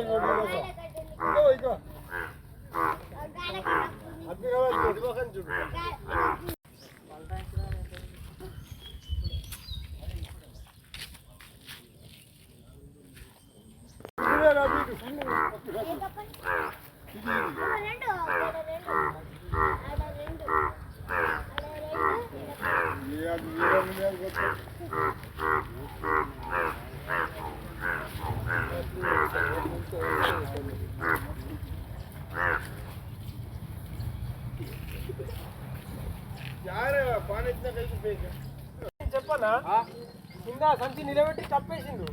আপনি చెప్పనా కింద సంచి నిలబెట్టి చంపేసిండు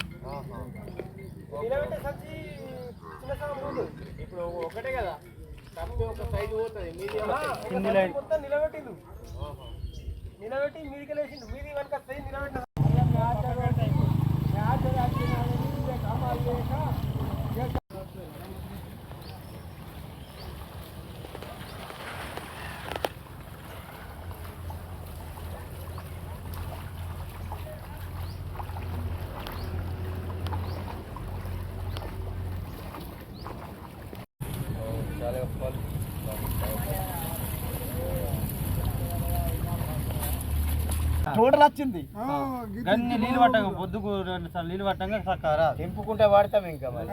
నిలబెట్టే సంచి చిన్న సగం ఇప్పుడు ఒకటే కదా తప్పి ఒక సైజు పోతుంది మీది మొత్తం నిలబెట్టిండు నిలబెట్టి మీదికి లేచిండు మీది వెనక వస్తాయి నిలబెట్టిన టోటల్ వచ్చింది. గన్ని నీళ్ళు పట్టంగా పొద్దుకు రెండు సార్లు నీళ్ళు పట్టంగా సక్కరా తెంపుకుంటే వాడతాం ఇంకా మరి.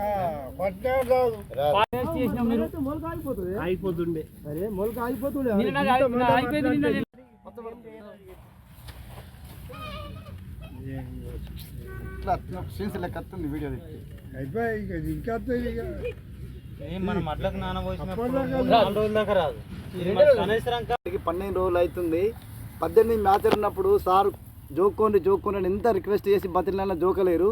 అయిపోతుండే అరే మొలక అయిపోతుండే సీన్స్ లెక్క వస్తుంది వీడియో అయిపోయి మనం అట్లకు నానబోసినప్పుడు రాదు. పన్నెండు రోజులు అవుతుంది. పద్దెనిమిది మ్యాచ్ ఉన్నప్పుడు సార్ జోక్కోండి జోక్కోండి అని ఎంత రిక్వెస్ట్ చేసి బతిలిన జోకలేరు.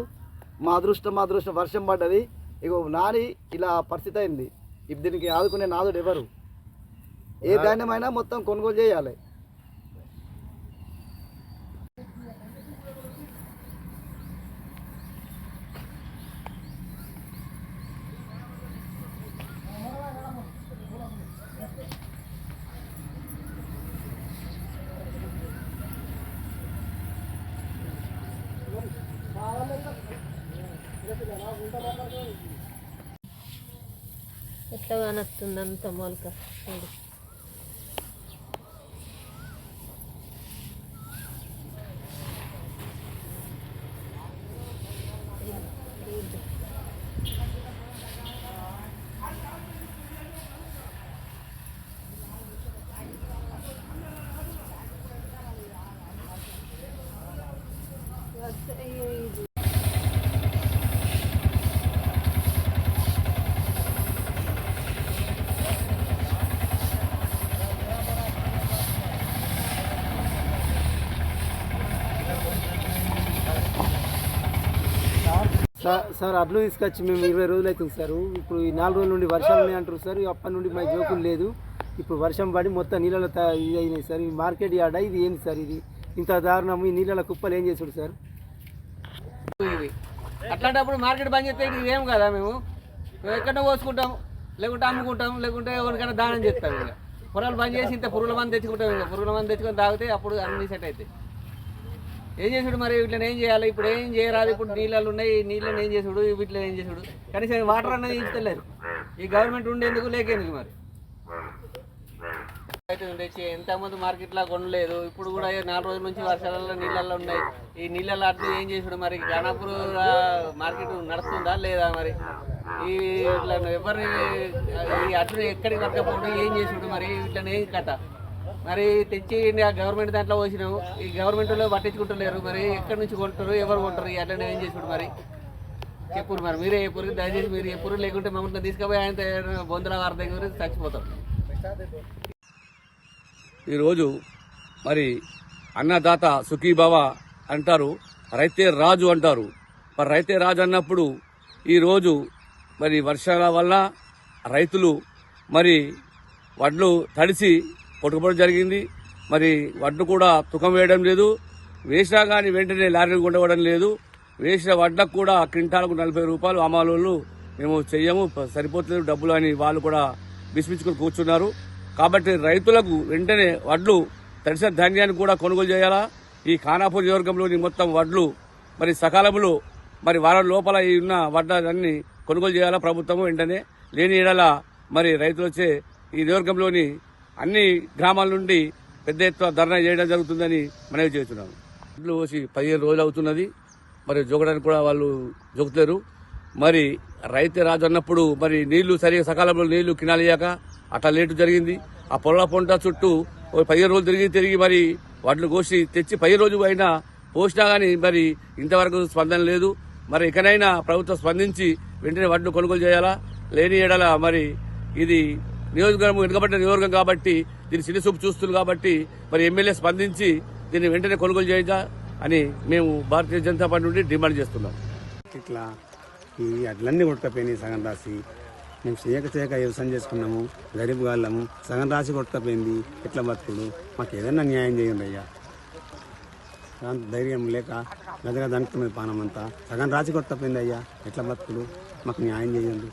మా అదృష్టం మా అదృష్టం వర్షం పడ్డది. ఇగో నాని ఇలా పరిస్థితి అయింది. ఇప్పుడు దీనికి ఆదుకునే నాదుడు ఎవరు? ఏ ధాన్యమైనా మొత్తం కొనుగోలు చేయాలి. ఎట్లా కానొస్తుంది అంత మొలక? చూడు. సార్ సార్ అడ్లు తీసుకొచ్చి మేము ఇరవై రోజులు అవుతుంది సార్. ఇప్పుడు ఈ నాలుగు రోజుల నుండి వర్షాలు ఉన్నాయి అంటారు సార్. అప్పటి నుండి మా జోకులు లేదు. ఇప్పుడు వర్షం పడి మొత్తం నీళ్ళలో ఇది అయినాయి సార్. ఈ మార్కెట్ యాడ ఇది ఏంది సార్ ఇది? ఇంత దారుణం ఈ నీళ్ళ కుప్పలు ఏం చేసాడు సార్? అట్లాంటప్పుడు మార్కెట్ బంద్ చేస్తే ఇది ఏం కదా మేము? మేము ఎక్కడ పోసుకుంటాం లేకుంటే అమ్ముకుంటాం లేకుంటే ఎవరికైనా దానం చేస్తాం ఇక. పొరలు బంద్ చేసి ఇంత పురుగుల మంది తెచ్చుకుంటాం ఇక. పురుగుల మంది తెచ్చుకొని తాగితే అప్పుడు అన్ని సెట్ అవుతాయి. ఏం చేసుడు మరి? వీటిని ఏం చేయాలి? ఇప్పుడు ఏం చేయరాదు? ఇప్పుడు నీళ్ళు ఉన్నాయి నీళ్ళని ఏం చేసుడు? వీటిలో ఏం చేసుడు? కనీసం వాటర్ అన్నది ఇస్తలేరు. ఈ గవర్నమెంట్ ఉండేందుకు లేకేందుకు మరి? అయితే తెచ్చి ఎంతమంది మార్కెట్లో కొనలేదు. ఇప్పుడు కూడా నాలుగు రోజుల నుంచి వర్షాలలో నీళ్ళల్లో ఉన్నాయి. ఈ నీళ్ళల్లో అట్లు ఏం చేసుడు మరి? గణపూర్ మార్కెట్ నడుస్తుందా లేదా మరి? ఈ ఇట్లా ఎవరిని ఈ అట్లు ఎక్కడికి పట్టకపోవడం ఏం చేసుడు మరి? ఇట్లా ఏం కథ? మరి తెచ్చి ఆ గవర్నమెంట్ దాంట్లో పోసినాము ఈ గవర్నమెంట్లో పట్టించుకుంటలేరు. మరి ఎక్కడి నుంచి కొంటారు ఎవరు కొంటారు అట్లనే ఏం చేసుడు మరి? చెప్పురు మరి మీరే చెప్పురు దయచేసి మీరు చెప్పురు లేకుంటే మమ్మల్ని తీసుకుపోయి ఆయన బొందల వారి దగ్గర చచ్చిపోతాం ఈరోజు మరి అన్నదాత సుఖీభవ అంటారు రైతే రాజు అంటారు. మరి రైతే రాజు అన్నప్పుడు ఈరోజు మరి వర్షాల వల్ల రైతులు మరి వడ్లు తడిసి కొట్టుకుపోవడం జరిగింది. మరి వడ్లు కూడా తుకం వేయడం లేదు. వేసినా కానీ వెంటనే లారీలు కొండవడం లేదు. వేసిన వడ్లకు కూడా క్వింటాలకు నలభై రూపాయలు అమాలోళ్ళు మేము చెయ్యము. సరిపోతలేదు డబ్బులు అని వాళ్ళు కూడా బిస్మించుకుని కూర్చున్నారు. కాబట్టి రైతులకు వెంటనే వడ్లు తడిసిన ధాన్యాన్ని కూడా కొనుగోలు చేయాలా? ఈ ఖానాపూర్ నియోజకవర్గంలోని మొత్తం వడ్లు మరి సకాలంలో మరి వారం లోపల ఈ ఉన్న వడ్లన్నీ కొనుగోలు చేయాలా ప్రభుత్వం వెంటనే? లేని ఏడల మరి రైతులు వచ్చే ఈ నియోజకంలోని అన్ని గ్రామాల నుండి పెద్ద ఎత్తున ధర్నా చేయడం జరుగుతుందని మనవి చేస్తున్నాం. ఇట్లు పోసి పదిహేను రోజులు అవుతున్నది. మరి జోగడానికి కూడా వాళ్ళు జోగుతారు మరి రైతు రాజు అన్నప్పుడు మరి నీళ్ళు సరిగా సకాలంలో నీళ్ళు కినాలియాక అట్లా లేటు జరిగింది. ఆ పొలాల పొంట చుట్టూ పదిహేను రోజులు తిరిగి తిరిగి మరి వాటిని కోసి తెచ్చి పది రోజు అయినా పోసినా కానీ మరి ఇంతవరకు స్పందన లేదు. మరి ఇకనైనా ప్రభుత్వం స్పందించి వెంటనే వాటిని కొనుగోలు చేయాలా? లేని ఎడల మరి ఇది నియోజకవర్గం వెనుకబడిన నియోజకవర్గం కాబట్టి దీన్ని సిరి చూస్తున్నారు కాబట్టి మరి ఎమ్మెల్యే స్పందించి దీన్ని వెంటనే కొనుగోలు చేయాలా అని మేము భారతీయ జనతా పార్టీ నుండి డిమాండ్ చేస్తున్నాం. ఇట్లా ఈ అట్లన్నీ కొట్టుకపోయినాయి సగం రాసి. మేము చేయక చేయక వ్యవసాయం చేసుకున్నాము గరీబ్ వాళ్ళము సగం రాసి కొట్టుకపోయింది. ఎట్లా బతుకుడు? మాకు ఏదైనా న్యాయం చేయండి అయ్యా. ధైర్యం లేక గదగా దంటున్నది పానం అంతా. సగం రాసి కొట్టుకపోయింది అయ్యా. ఎట్లా బతుకుడు? మాకు న్యాయం చేయండి.